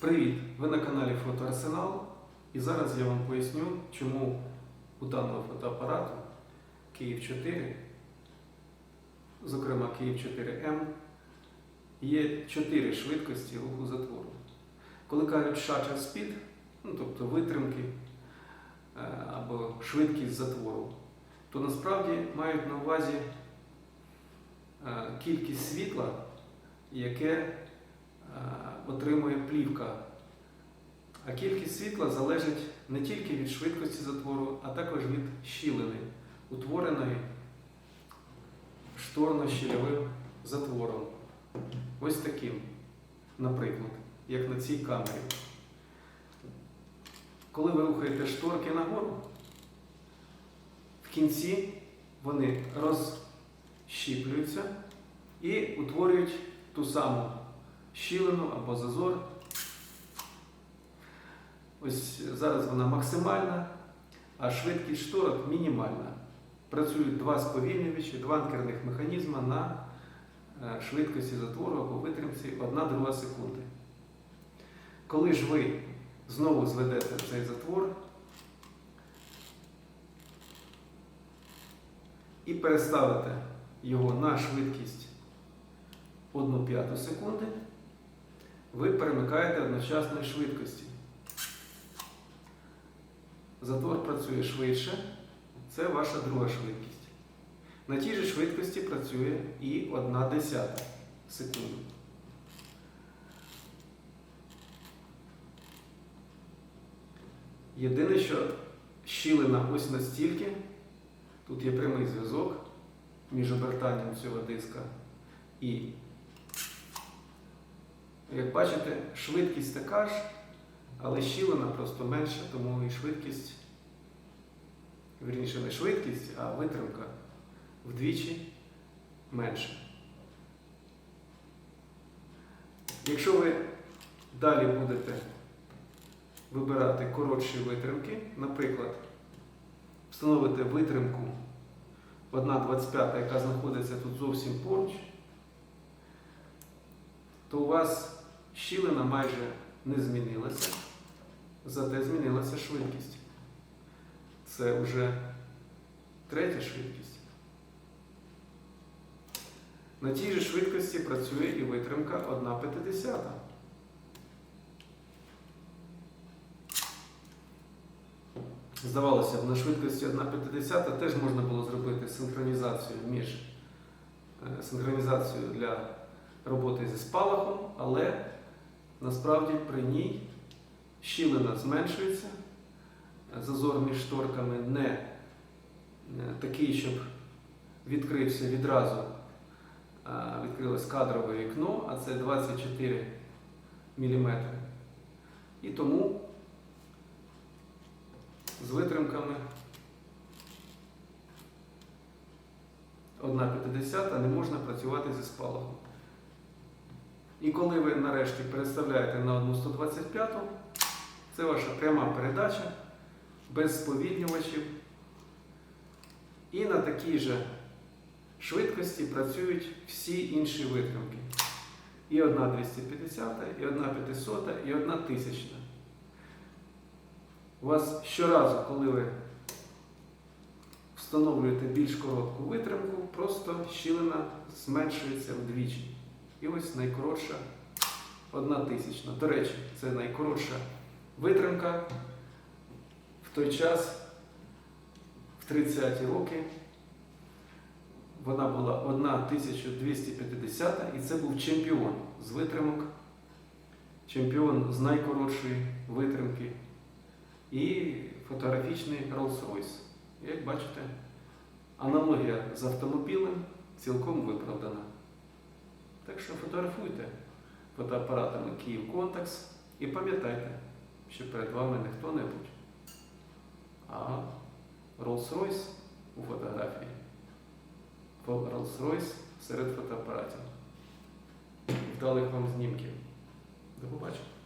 Привіт! Ви на каналі Фотоарсенал. І зараз я вам поясню, чому у даного фотоапарату Київ 4, зокрема Київ 4М, є 4 швидкості руху затвору. Коли кажуть shutter speed, ну, тобто витримки е, або швидкість затвору, то насправді мають на увазі е, кількість світла, яке отримує плівка. А кількість світла залежить не тільки від швидкості затвору, а також від щілини, утвореної шторно-щільовим затвором. Ось таким, наприклад, як на цій камері. Коли ви рухаєте шторки нагору, в кінці вони розщіплюються і утворюють ту саму щілину або зазор. Ось зараз вона максимальна, а швидкість шторок мінімальна. Працюють два сповільнювачі, два анкерних механізми на е, швидкості затвору або витримці 1-2 секунди. Коли ж ви знову зведете цей затвор і переставите його на швидкість 1 п'яту секунди, ви перемикаєте одночасної швидкості. Затвор працює швидше, це ваша друга швидкість. На тій же швидкості працює і 1 десята секунди. Єдине, що щілина ось настільки, тут є прямий зв'язок між обертанням цього диска і, як бачите, швидкість така ж, але щілина просто менша, тому і швидкість, вірніше не швидкість, а витримка вдвічі менша. Якщо ви далі будете вибирати коротші витримки, наприклад, встановите витримку 1,25, яка знаходиться тут зовсім поруч, то у вас щілина майже не змінилася, зате змінилася швидкість. Це вже третя швидкість. На тій же швидкості працює і витримка 1,50. Здавалося б, на швидкості 1,50 теж можна було зробити синхронізацію між е, синхронізацію для роботи зі спалахом, але насправді при ній щілина зменшується, зазор між шторками не е, такий, щоб відкрився відразу, відкрилось кадрове вікно, а це 24 мм. І тому з витримками 1,50 не можна працювати зі спалахом. І коли ви нарешті переставляєте на 1,125, це ваша пряма передача без сповільнювачів. І на такій же швидкості працюють всі інші витримки. І 1,250, і 1,500, і 1,1000. У вас щоразу, коли ви встановлюєте більш коротку витримку, просто щілина зменшується вдвічі. І ось найкоротша одна тисячна. До речі, це найкоротша витримка в той час, в 30-ті роки. Вона була 1250 і це був чемпіон з витримок, чемпіон з найкоротшої витримки і фотографічний Rolls-Royce. Як бачите, аналогія з автомобілем цілком виправдана. Так що фотографуйте фотоапаратами Київ Контакс і пам'ятайте, що перед вами не хто-небудь, а Rolls-Royce у фотографії. Rolls-Royce серед фотоапаратів. Вдалих вам знімків. До побачення.